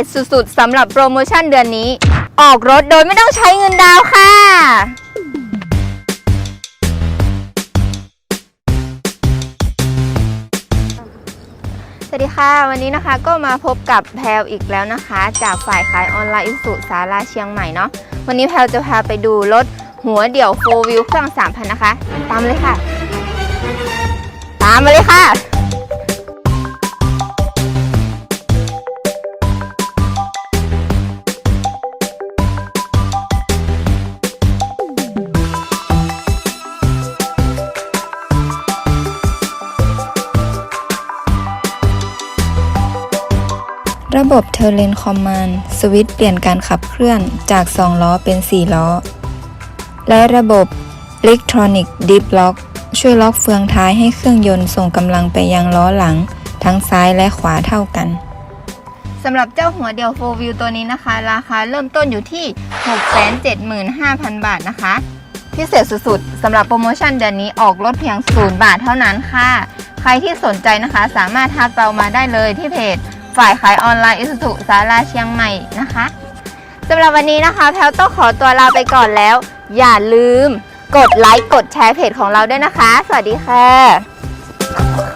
ษสุดๆสำหรับโปรโมชั่นเดือนนี้ ออกรถโดยไม่ต้องใช้เงินดาวค่ะ สวัสดีค่ะ วันนี้นะคะก็มาพบกับแพลวอีกแล้วนะคะ จากฝ่ายขายออนไลน์อิสุสาราเชียงใหม่เนาะวันนี้แพลวจะพาไปดูรถหัวเดี่ยวโฟวิวเครื่อง3,000 นะคะ ตามเลยค่ะ ตามมาเลยค่ะ ระบบ t e r r a i n Command สวิตช์เปลี่ยนการขับเคลื่อนจาก 2 ล้อเป็น 4 ล้อ และระบบ Electronic Deep Lock ช่วยล็อกเฟืองท้ายให้เครื่องยนต์ส่งกำลังไปยังล้อหลัง ทั้งซ้ายและขวาเท่ากันสำหรับเจ้าหัวเดียวโฟวิวตัวนี้นะคะ ราคาเริ่มต้นอยู่ที่ 675,000 บาทนะคะ พิเศษสุดๆสำหรับโปรโมชั่นเดือนนี้ออกรถเพียง 0 บาทเท่านั้นค่ะ ใครที่สนใจนะคะสามารถทักเรามาได้เลยที่เพจ ฝ่ายขายออนไลน์อิสุสุสาราเชียงใหม่นะคะสำหรับวันนี้นะคะ แพลวต้องขอตัวลาไปก่อนแล้ว อย่าลืม กดไลค์กดแชร์เพจของเราด้วยนะคะ สวัสดีค่ะ